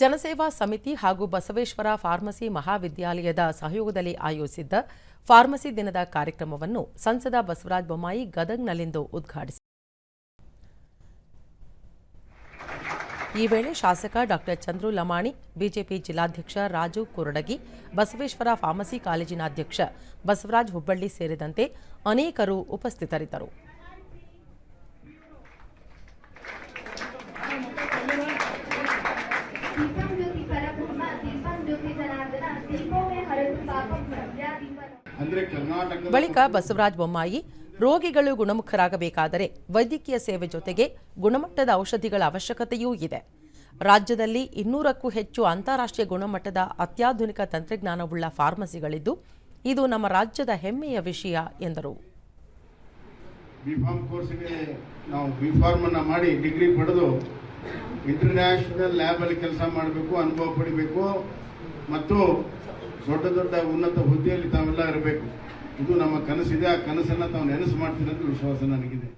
ಜನಸೇವಾ ಸಮಿತಿ ಹಾಗೂ ಬಸವೇಶ್ವರ ಫಾರ್ಮಸಿ ಮಹಾವಿದ್ಯಾಲಯದ ಸಹಯೋಗದಲ್ಲಿ ಆಯೋಜಿಸಿದ್ದ ಫಾರ್ಮಸಿ ದಿನದ ಕಾರ್ಯಕ್ರಮವನ್ನು ಸಂಸದ ಬಸವರಾಜ ಬೊಮ್ಮಾಯಿ ಗದಗ್ನಲ್ಲಿಂದು ಉದ್ಘಾಟಿಸಿದರು. ಈ ವೇಳೆ ಶಾಸಕ ಡಾಕ್ಟರ್ ಚಂದ್ರು ಲಮಾಣಿ, ಬಿಜೆಪಿ ಜಿಲ್ಲಾಧ್ಯಕ್ಷ ರಾಜು ಕುರಡಗಿ, ಬಸವೇಶ್ವರ ಫಾರ್ಮಸಿ ಕಾಲೇಜಿನ ಅಧ್ಯಕ್ಷ ಬಸವರಾಜ್ ಹುಬ್ಬಳ್ಳಿ ಸೇರಿದಂತೆ ಅನೇಕರು ಉಪಸ್ಥಿತರಿದ್ದರು. ಬಳಿಕ ಬಸವರಾಜ ಬೊಮ್ಮಾಯಿ ರೋಗಿಗಳು ಗುಣಮುಖರಾಗಬೇಕಾದರೆ ವೈದ್ಯಕೀಯ ಸೇವೆ ಜೊತೆಗೆ ಗುಣಮಟ್ಟದ ಔಷಧಿಗಳ ಅವಶ್ಯಕತೆಯೂ ಇದೆ. ರಾಜ್ಯದಲ್ಲಿ ಇನ್ನೂರಕ್ಕೂ ಹೆಚ್ಚು ಅಂತಾರಾಷ್ಟ್ರೀಯ ಗುಣಮಟ್ಟದ ಅತ್ಯಾಧುನಿಕ ತಂತ್ರಜ್ಞಾನವುಳ್ಳ ಫಾರ್ಮಸಿಗಳಿದ್ದು ಇದು ನಮ್ಮ ರಾಜ್ಯದ ಹೆಮ್ಮೆಯ ವಿಷಯ ಎಂದರು. ಬಿ ಫಾರ್ಮ್ ಕೋರ್ಸ್ಗೆ ನಾವು ಮಾಡಿ ಡಿಗ್ರಿ ಪಡೆದು ಇಂಟರ್ನ್ಯಾಷನಲ್ ಲ್ಯಾಬಲ್ಲಿ ಕೆಲಸ ಮಾಡಬೇಕು, ಅನುಭವ ಪಡಿಬೇಕು, ಮತ್ತು ದೊಡ್ಡ ದೊಡ್ಡ ಉನ್ನತ ಹುದ್ದೆಯಲ್ಲಿ ತಾವೆಲ್ಲ ಇರಬೇಕು. ಇದು ನಮ್ಮ ಕನಸಿದೆ, ಆ ಕನಸನ್ನು ತಾವು ನೆನಸು ಮಾಡ್ತೀರಂತ ವಿಶ್ವಾಸ ನನಗಿದೆ.